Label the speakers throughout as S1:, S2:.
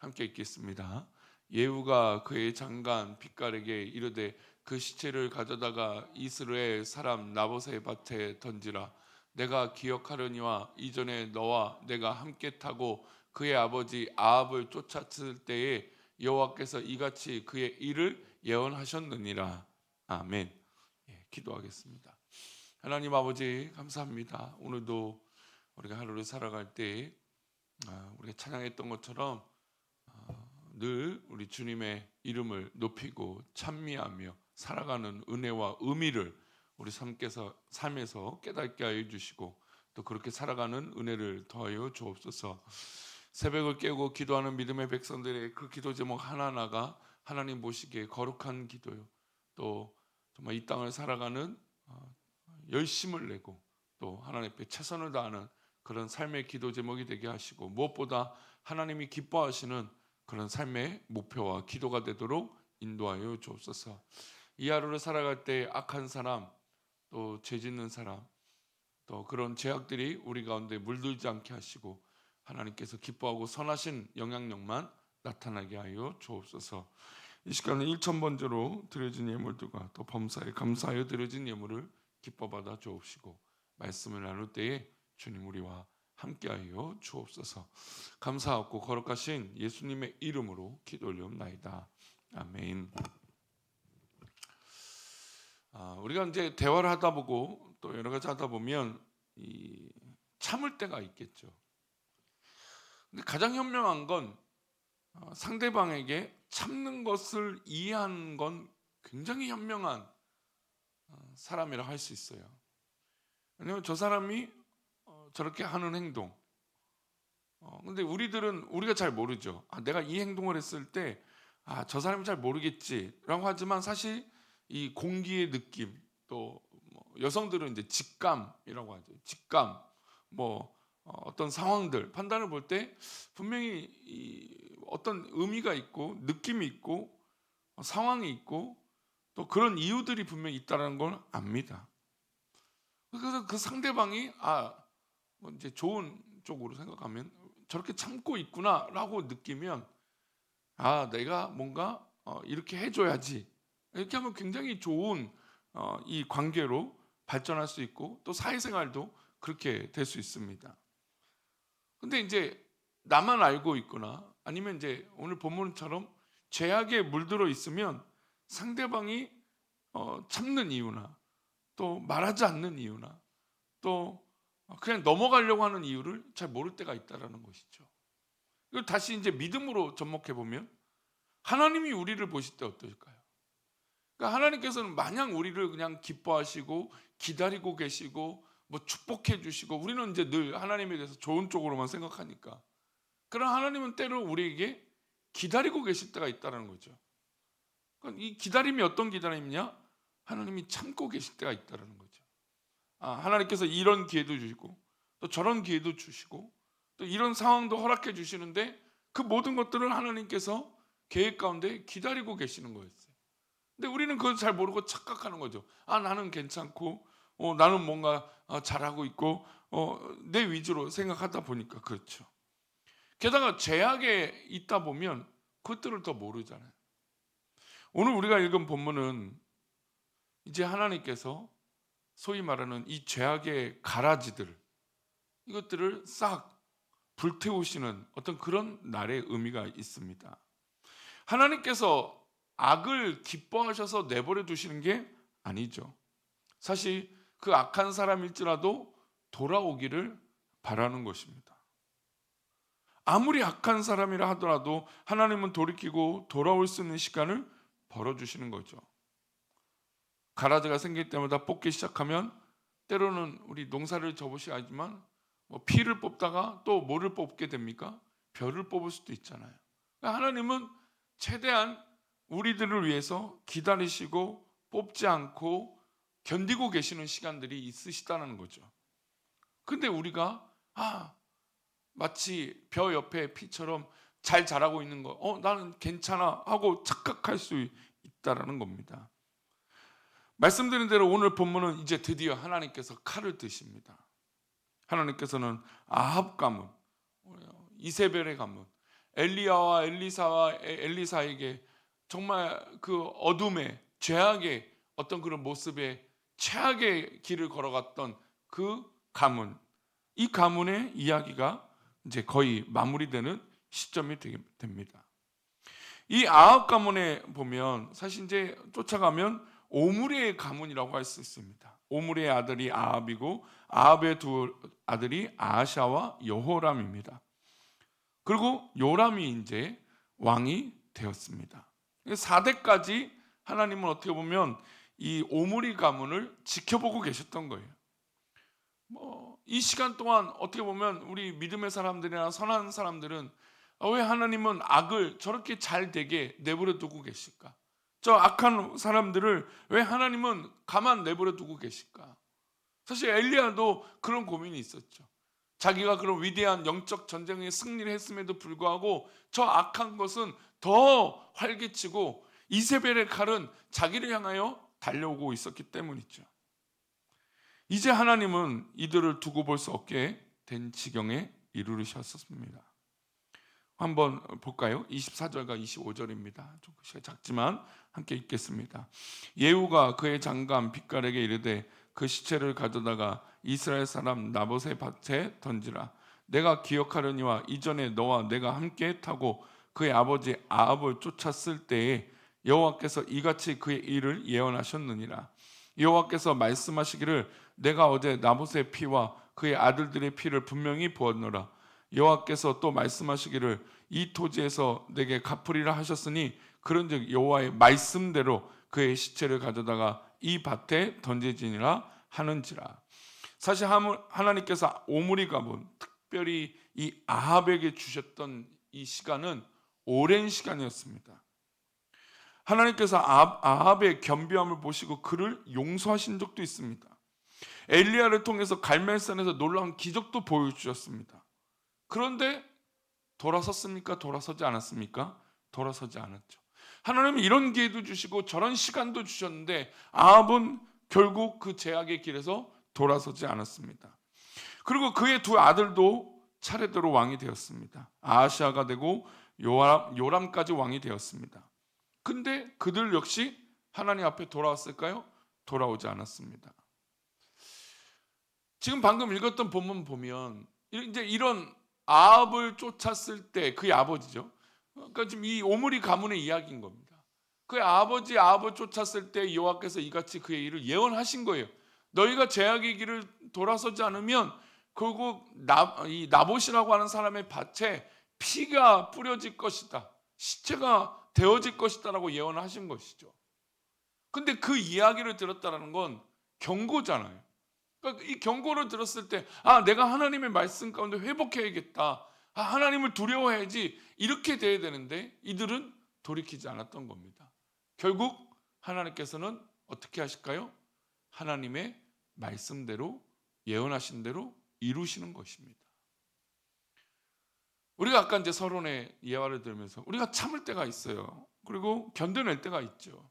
S1: 함께 읽겠습니다. 예후가 그의 장관 빛깔에게 이르되 그 시체를 가져다가 이스라엘 사람 나봇의 밭에 던지라 내가 기억하려니와 이전에 너와 내가 함께 타고 그의 아버지 아합을 쫓았을 때에 여호와께서 이같이 그의 일을 예언하셨느니라 아멘. 예, 기도하겠습니다. 하나님 아버지 감사합니다. 오늘도 우리가 하루를 살아갈 때 아, 우리가 찬양했던 것처럼 아, 늘 우리 주님의 이름을 높이고 찬미하며 살아가는 은혜와 의미를 우리 삶께서 삶에서 깨닫게 하여 주시고 또 그렇게 살아가는 은혜를 더하여 주옵소서. 새벽을 깨고 기도하는 믿음의 백성들의 그 기도 제목 하나하나가 하나님 보시기에 거룩한 기도요. 또 정말 이 땅을 살아가는 어, 열심을 내고 또 하나님 앞에 최선을 다하는 그런 삶의 기도 제목이 되게 하시고 무엇보다 하나님이 기뻐하시는 그런 삶의 목표와 기도가 되도록 인도하여 주옵소서. 이 하루를 살아갈 때 악한 사람, 또 죄짓는 사람, 또 그런 죄악들이 우리 가운데 물들지 않게 하시고 하나님께서 기뻐하고 선하신 영향력만 나타나게 하여 주옵소서. 이 시간은 1천 번째로 드려진 예물들과 또 범사에 감사하여 드려진 예물을 기뻐 받아 주옵시고 말씀을 나눌 때에 주님 우리와 함께하여 주옵소서. 감사하고 거룩하신 예수님의 이름으로 기도 올리옵나이다. 아멘. 아, 우리가 이제 대화를 하다 보고 또 여러 가지 하다 보면 이 참을 때가 있겠죠. 근데 가장 현명한 건 어, 상대방에게 참는 것을 이해하는 건 굉장히 현명한 어, 사람이라 할 수 있어요. 왜냐하면 저 사람이 어, 저렇게 하는 행동. 어, 근데 우리들은 우리가 잘 모르죠. 아, 내가 이 행동을 했을 때, 아, 저 사람이 잘 모르겠지라고 하지만 사실 이 공기의 느낌, 또 뭐 여성들은 이제 직감이라고 하죠. 직감, 뭐 어, 어떤 상황들 판단을 볼 때 분명히 이 어떤 의미가 있고 느낌이 있고 어, 상황이 있고 또 그런 이유들이 분명히 있다는 걸 압니다. 그래서 그 상대방이 아, 뭐 이제 좋은 쪽으로 생각하면 저렇게 참고 있구나라고 느끼면 아, 내가 뭔가 어, 이렇게 해줘야지. 이렇게 하면 굉장히 좋은 어, 이 관계로 발전할 수 있고 또 사회생활도 그렇게 될 수 있습니다. 근데 이제 나만 알고 있거나 아니면 이제 오늘 본문처럼 죄악에 물들어 있으면 상대방이 어, 참는 이유나 또 말하지 않는 이유나 또 그냥 넘어가려고 하는 이유를 잘 모를 때가 있다라는 것이죠. 이걸 다시 이제 믿음으로 접목해 보면 하나님이 우리를 보실 때 어떨까요? 그러니까 하나님께서는 마냥 우리를 그냥 기뻐하시고 기다리고 계시고 뭐 축복해 주시고 우리는 이제 늘 하나님에 대해서 좋은 쪽으로만 생각하니까 그런 하나님은 때로 우리에게 기다리고 계실 때가 있다는 거죠. 그러니까 이 기다림이 어떤 기다림이냐? 하나님이 참고 계실 때가 있다는 거죠. 아, 하나님께서 이런 기회도 주시고 또 저런 기회도 주시고 또 이런 상황도 허락해 주시는데 그 모든 것들을 하나님께서 계획 가운데 기다리고 계시는 거였어요. 근데 우리는 그걸 잘 모르고 착각하는 거죠. 아 나는 괜찮고 어, 나는 뭔가 어, 잘하고 있고 어, 내 위주로 생각하다 보니까 그렇죠. 게다가 죄악에 있다 보면 그것들을 더 모르잖아요. 오늘 우리가 읽은 본문은 이제 하나님께서 소위 말하는 이 죄악의 가라지들 이것들을 싹 불태우시는 어떤 그런 날의 의미가 있습니다. 하나님께서 악을 기뻐하셔서 내버려 두시는 게 아니죠. 사실 그 악한 사람일지라도 돌아오기를 바라는 것입니다. 아무리 악한 사람이라 하더라도 하나님은 돌이키고 돌아올 수 있는 시간을 벌어주시는 거죠. 가라지가 생길 때마다 뽑기 시작하면 때로는 우리 농사를 접으시 하지만 뭐 피를 뽑다가 또 뭐를 뽑게 됩니까? 별을 뽑을 수도 있잖아요. 그러니까 하나님은 최대한 우리들을 위해서 기다리시고 뽑지 않고 견디고 계시는 시간들이 있으시다는 거죠. 근데 우리가 아 마치 벼 옆에 피처럼 잘 자라고 있는 거, 어 나는 괜찮아 하고 착각할 수 있다라는 겁니다. 말씀드린 대로 오늘 본문은 이제 드디어 하나님께서 칼을 드십니다. 하나님께서는 아합 가문, 이세벨의 가문, 엘리야와 엘리사와 에- 엘리사에게 정말 그 어둠의 죄악의 어떤 그런 모습에 최악의 길을 걸어갔던 그 가문 이 가문의 이야기가 이제 거의 마무리되는 시점이 됩니다. 이 아합 가문에 보면 사실 이제 쫓아가면 오므리의 가문이라고 할 수 있습니다. 오므리의 아들이 아합이고 아합의 두 아들이 아샤와 여호람입니다. 그리고 요람이 이제 왕이 되었습니다. 4대까지 하나님은 어떻게 보면 이 오므리 가문을 지켜보고 계셨던 거예요. 뭐 이 시간 동안 어떻게 보면 우리 믿음의 사람들이나 선한 사람들은 아, 왜 하나님은 악을 저렇게 잘 되게 내버려 두고 계실까? 저 악한 사람들을 왜 하나님은 가만 내버려 두고 계실까? 사실 엘리야도 그런 고민이 있었죠. 자기가 그런 위대한 영적 전쟁에 승리를 했음에도 불구하고 저 악한 것은 더 활개치고 이세벨의 칼은 자기를 향하여 달려오고 있었기 때문이죠. 이제 하나님은 이들을 두고 볼 수 없게 된 지경에 이르르셨습니다. 한번 볼까요? 24절과 25절입니다. 좀 시간 작지만 함께 읽겠습니다. 예후가 그의 장관 빛깔에게 이르되 그 시체를 가져다가 이스라엘 사람 나봇의 밭에 던지라. 내가 기억하려니와 이전에 너와 내가 함께 타고 그의 아버지 아합을 쫓았을 때에 여호와께서 이같이 그의 일을 예언하셨느니라. 여호와께서 말씀하시기를 내가 어제 나봇의 피와 그의 아들들의 피를 분명히 보았노라. 여호와께서 또 말씀하시기를 이 토지에서 내게 갚으리라 하셨으니 그런즉 여호와의 말씀대로 그의 시체를 가져다가 이 밭에 던지지니라 하는지라. 사실 하나님께서 오므리 가본 특별히 이 아합에게 주셨던 이 시간은 오랜 시간이었습니다. 하나님께서 아합- 아합 의 겸비함을 보시고 그를 용서하신 적도 있습니다. 엘리야를 통해서 갈멜산에서 놀라운 기적도 보여주셨습니다. 그런데 돌아섰습니까? 돌아서지 않았습니까? 돌아서지 않았죠. 하나님은 이런 기회도 주시고 저런 시간도 주셨는데 아합은 결국 그 제약의 길에서 돌아서지 않았습니다. 그리고 그의 두 아들도 차례대로 왕이 되었습니다. 아하시아가 되고 요람, 요람까지 왕이 되었습니다. 근데 그들 역시 하나님 앞에 돌아왔을까요? 돌아오지 않았습니다. 지금 방금 읽었던 본문 보면 이제 이런 아합을 쫓았을 때 그의 아버지죠. 그러니까 지금 이 오므리 가문의 이야기인 겁니다. 그의 아버지 아합을 쫓았을 때 여호와께서 이같이 그의 일을 예언하신 거예요. 너희가 제약의 길을 돌아서지 않으면 결국 나, 이 나봇이라고 하는 사람의 밭에 피가 뿌려질 것이다. 시체가 되어질 것이다라고 예언하신 것이죠. 근데 그 이야기를 들었다는 건 경고잖아요. 그러니까 이 경고를 들었을 때, 아, 내가 하나님의 말씀 가운데 회복해야겠다. 아, 하나님을 두려워해야지. 이렇게 돼야 되는데 이들은 돌이키지 않았던 겁니다. 결국 하나님께서는 어떻게 하실까요? 하나님의 말씀대로 예언하신 대로 이루시는 것입니다. 우리가 아까 이제 서론의 예화를 들으면서 우리가 참을 때가 있어요. 그리고 견뎌낼 때가 있죠.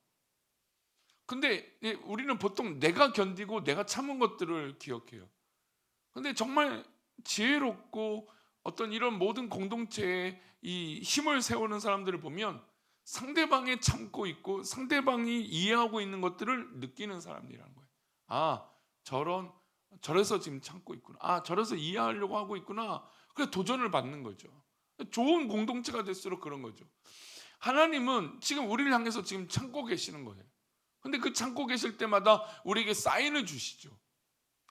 S1: 근데 예, 우리는 보통 내가 견디고 내가 참은 것들을 기억해요. 근데 정말 지혜롭고 어떤 이런 모든 공동체에 이 힘을 세우는 사람들을 보면 상대방이 참고 있고 상대방이 이해하고 있는 것들을 느끼는 사람들이라는 거예요. 아, 저런 저래서 지금 참고 있구나. 아, 저래서 이해하려고 하고 있구나. 그래 도전을 받는 거죠. 좋은 공동체가 될수록 그런 거죠. 하나님은 지금 우리를 향해서 지금 참고 계시는 거예요. 근데 그 참고 계실 때마다 우리에게 사인을 주시죠.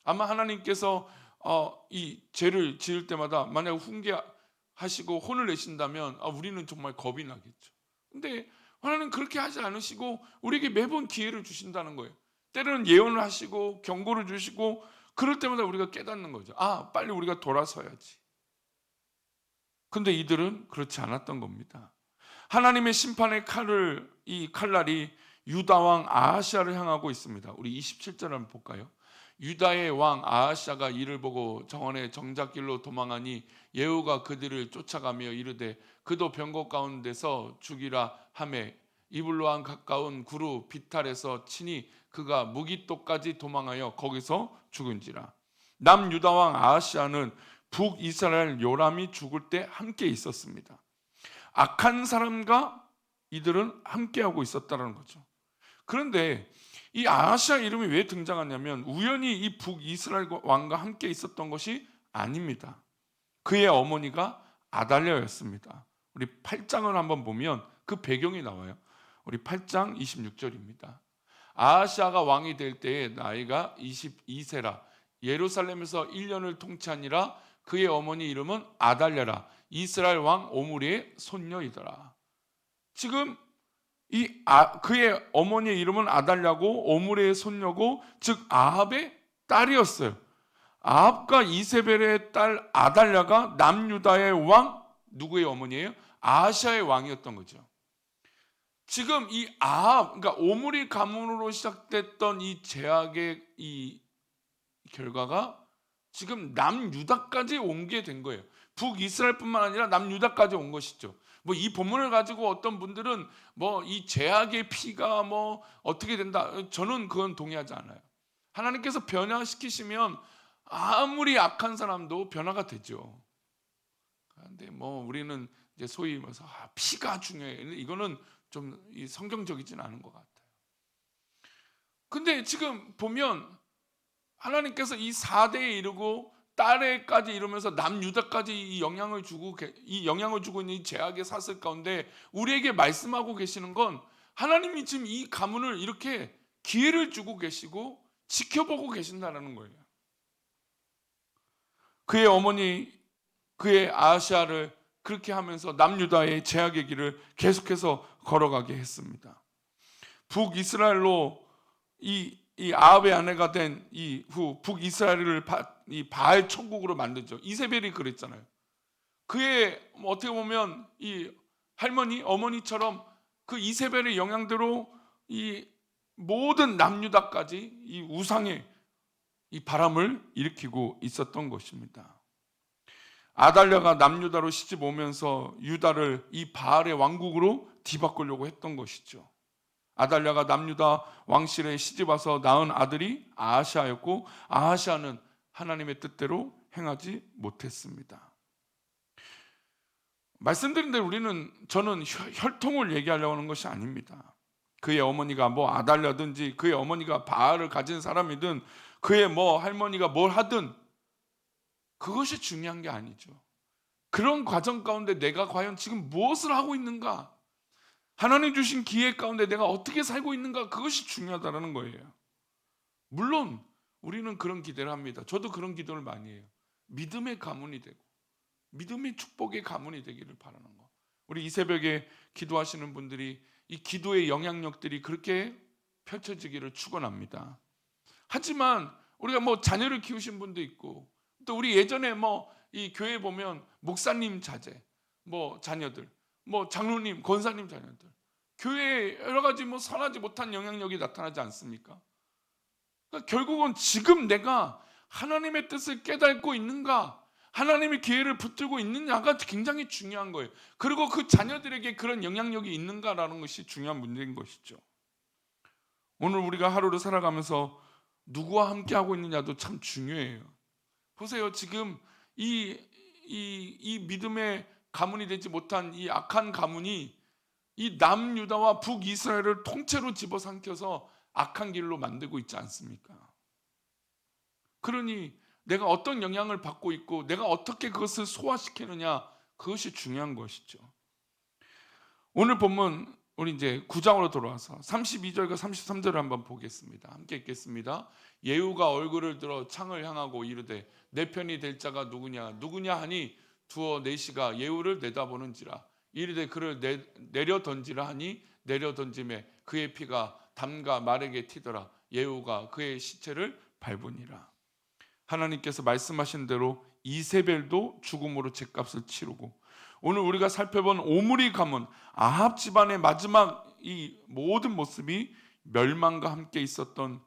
S1: 아마 하나님께서 어, 이 죄를 지을 때마다 만약 훈계하시고 혼을 내신다면 아, 우리는 정말 겁이 나겠죠. 근데 하나님 그렇게 하지 않으시고 우리에게 매번 기회를 주신다는 거예요. 때로는 예언을 하시고 경고를 주시고 그럴 때마다 우리가 깨닫는 거죠. 아, 빨리 우리가 돌아서야지. 근데 이들은 그렇지 않았던 겁니다. 하나님의 심판의 칼을 이 칼날이 유다 왕 아하시아를 향하고 있습니다. 우리 27절 한번 볼까요? 유다의 왕 아하시아가 이를 보고 정원의 정작길로 도망하니 예후가 그들을 쫓아가며 이르되 그도 병거 가운데서 죽이라 하매 이블로한 가까운 구루 비탈에서 치니 그가 무기토까지 도망하여 거기서 죽은지라 남 유다 왕 아하시아는 북 이스라엘 요람이 죽을 때 함께 있었습니다. 악한 사람과 이들은 함께하고 있었다는 거죠. 그런데 이 아하시아 이름이 왜 등장하냐면 우연히 이 북이스라엘 왕과 함께 있었던 것이 아닙니다. 그의 어머니가 아달랴였습니다. 우리 8장을 한번 보면 그 배경이 나와요. 우리 8장 26절입니다. 아하시아가 왕이 될 때에 나이가 22세라 예루살렘에서 1년을 통치하니라 그의 어머니 이름은 아달랴라 이스라엘 왕 오므리의 손녀이더라. 지금 이 아, 그의 어머니의 이름은 아달랴고 오므리의 손녀고 즉 아합의 딸이었어요. 아합과 이세벨의 딸 아달랴가 남유다의 왕 누구의 어머니예요? 아하시아의 왕이었던 거죠. 지금 이 아합 그러니까 오므리 가문으로 시작됐던 이 제약의 이 결과가 지금 남유다까지 온 게 된 거예요. 북이스라엘뿐만 아니라 남유다까지 온 것이죠. 뭐 이 본문을 가지고 어떤 분들은 뭐이 제약의 피가 뭐 어떻게 된다. 저는 그건 동의하지 않아요. 하나님께서 변화시키시면 아무리 악한 사람도 변화가 되죠. 그런데 뭐 우리는 이제 소위 말해서 아, 피가 중요해. 이거는 좀 성경적이진 않은 것 같아요. 근데 지금 보면 하나님께서 이 4대에 이르고 딸에까지 이루면서 남유다까지 이 영향을 주고 이 영향을 주고 있는 이 제약의 사슬 가운데 우리에게 말씀하고 계시는 건 하나님이 지금 이 가문을 이렇게 기회를 주고 계시고 지켜보고 계신다는 거예요. 그의 어머니 그의 아시아를 그렇게 하면서 남유다의 제약의 길을 계속해서 걸어가게 했습니다. 북이스라엘로 이, 이 아합의 아내가 된 이 후 북이스라엘을 바, 이 바알 천국으로 만들죠. 이세벨이 그랬잖아요. 그의 뭐 어떻게 보면 이 할머니 어머니처럼 그 이세벨의 영향대로 이 모든 남유다까지 이 우상의 이 바람을 일으키고 있었던 것입니다. 아달랴가 남유다로 시집 오면서 유다를 이 바알의 왕국으로 뒤바꾸려고 했던 것이죠. 아달랴가 남유다 왕실에 시집 와서 낳은 아들이 아하시아였고 아하시아는 하나님의 뜻대로 행하지 못했습니다. 말씀드린 대로 우리는 저는 혈통을 얘기하려고 하는 것이 아닙니다. 그의 어머니가 뭐 아달랴든지 그의 어머니가 바알을 가진 사람이든 그의 뭐 할머니가 뭘 하든 그것이 중요한 게 아니죠. 그런 과정 가운데 내가 과연 지금 무엇을 하고 있는가? 하나님 주신 기회 가운데 내가 어떻게 살고 있는가? 그것이 중요하다는 거예요. 물론 우리는 그런 기대를 합니다. 저도 그런 기도를 많이 해요. 믿음의 가문이 되고 믿음의 축복의 가문이 되기를 바라는 거. 우리 이 새벽에 기도하시는 분들이 이 기도의 영향력들이 그렇게 펼쳐지기를 축원합니다. 하지만 우리가 뭐 자녀를 키우신 분도 있고 또 우리 예전에 뭐 이 교회 보면 목사님 자제, 뭐 자녀들, 뭐 장로님, 권사님 자녀들, 교회에 여러 가지 뭐 선하지 못한 영향력이 나타나지 않습니까? 그러니까 결국은 지금 내가 하나님의 뜻을 깨닫고 있는가, 하나님의 기회를 붙들고 있느냐가 굉장히 중요한 거예요. 그리고 그 자녀들에게 그런 영향력이 있는가라는 것이 중요한 문제인 것이죠. 오늘 우리가 하루를 살아가면서 누구와 함께 하고 있느냐도 참 중요해요. 보세요. 지금 이, 이, 이 믿음의 가문이 되지 못한 이 악한 가문이 이 남유다와 북이스라엘을 통째로 집어삼켜서 악한 길로 만들고 있지 않습니까? 그러니 내가 어떤 영향을 받고 있고 내가 어떻게 그것을 소화시키느냐 그것이 중요한 것이죠. 오늘 본문 우리 이제 9장으로 돌아와서 32절과 33절을 한번 보겠습니다. 함께 읽겠습니다. 예후가 얼굴을 들어 창을 향하고 이르되 내 편이 될 자가 누구냐 누구냐 하니 두어 내시가 예후를 내다보는지라. 이르되 그를 내, 내려 던지라 하니 내려 던짐에 그의 피가 담과 말에게 튀더라. 예후가 그의 시체를 밟으니라. 하나님께서 말씀하신 대로 이세벨도 죽음으로 죄값을 치르고 오늘 우리가 살펴본 오므리 가문 아합 집안의 마지막 이 모든 모습이 멸망과 함께 있었던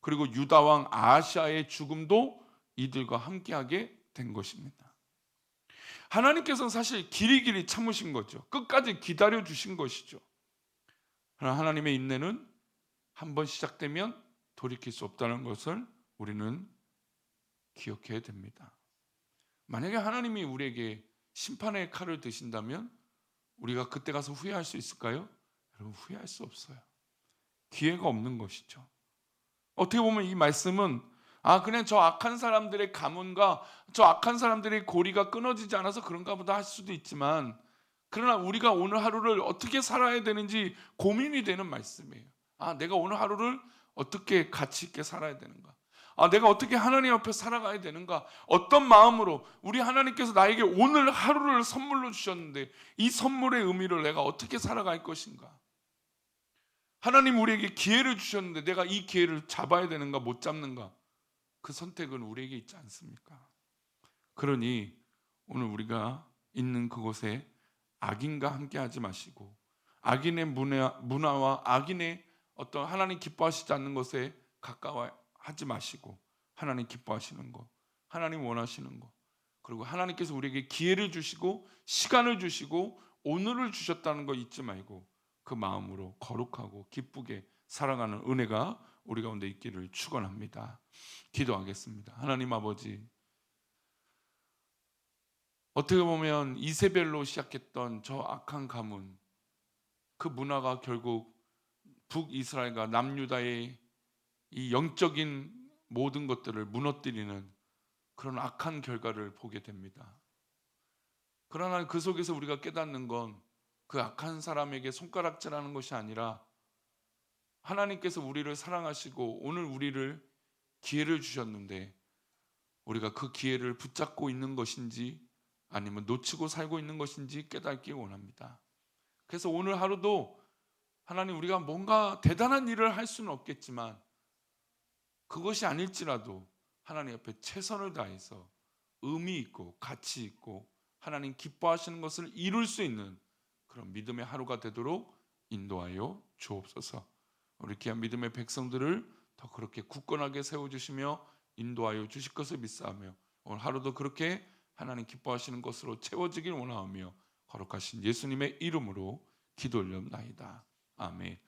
S1: 그리고 유다 왕 아시아의 죽음도 이들과 함께하게 된 것입니다. 하나님께서는 사실 길이 길이 참으신 거죠. 끝까지 기다려 주신 것이죠. 그러나 하나님의 인내는 한 번 시작되면 돌이킬 수 없다는 것을 우리는 기억해야 됩니다. 만약에 하나님이 우리에게 심판의 칼을 드신다면 우리가 그때 가서 후회할 수 있을까요? 여러분 후회할 수 없어요. 기회가 없는 것이죠. 어떻게 보면 이 말씀은 아 그냥 저 악한 사람들의 가문과 저 악한 사람들의 고리가 끊어지지 않아서 그런가 보다 할 수도 있지만 그러나 우리가 오늘 하루를 어떻게 살아야 되는지 고민이 되는 말씀이에요. 아 내가 오늘 하루를 어떻게 가치 있게 살아야 되는가? 아 내가 어떻게 하나님 앞에 살아가야 되는가? 어떤 마음으로 우리 하나님께서 나에게 오늘 하루를 선물로 주셨는데 이 선물의 의미를 내가 어떻게 살아갈 것인가? 하나님 우리에게 기회를 주셨는데 내가 이 기회를 잡아야 되는가 못 잡는가? 그 선택은 우리에게 있지 않습니까? 그러니 오늘 우리가 있는 그곳에 악인과 함께 하지 마시고 악인의 문화, 문화 와 악인의 어떤 하나님 기뻐하시지 않는 것에 가까워 하지 마시고 하나님 기뻐하시는 것, 하나님 원하시는 것, 그리고 하나님께서 우리에게 기회를 주시고 시간을 주시고 오늘을 주셨다는 거 잊지 말고 그 마음으로 거룩하고 기쁘게 살아가는 은혜가 우리 가운데 있기를 축원합니다. 기도하겠습니다. 하나님 아버지 어떻게 보면 이세벨로 시작했던 저 악한 가문 그 문화가 결국 북이스라엘과 남유다의 이 영적인 모든 것들을 무너뜨리는 그런 악한 결과를 보게 됩니다. 그러나 그 속에서 우리가 깨닫는 건 그 악한 사람에게 손가락질하는 것이 아니라 하나님께서 우리를 사랑하시고 오늘 우리를 기회를 주셨는데 우리가 그 기회를 붙잡고 있는 것인지 아니면 놓치고 살고 있는 것인지 깨닫기 원합니다. 그래서 오늘 하루도 하나님 우리가 뭔가 대단한 일을 할 수는 없겠지만 그것이 아닐지라도 하나님 앞에 최선을 다해서 의미 있고 가치 있고 하나님 기뻐하시는 것을 이룰 수 있는 그런 믿음의 하루가 되도록 인도하여 주옵소서. 우리 귀한 믿음의 백성들을 더 그렇게 굳건하게 세워 주시며 인도하여 주실 것을 믿사하며 오늘 하루도 그렇게 하나님 기뻐하시는 것으로 채워지길 원하며 거룩하신 예수님의 이름으로 기도 올려나이다. 아멘.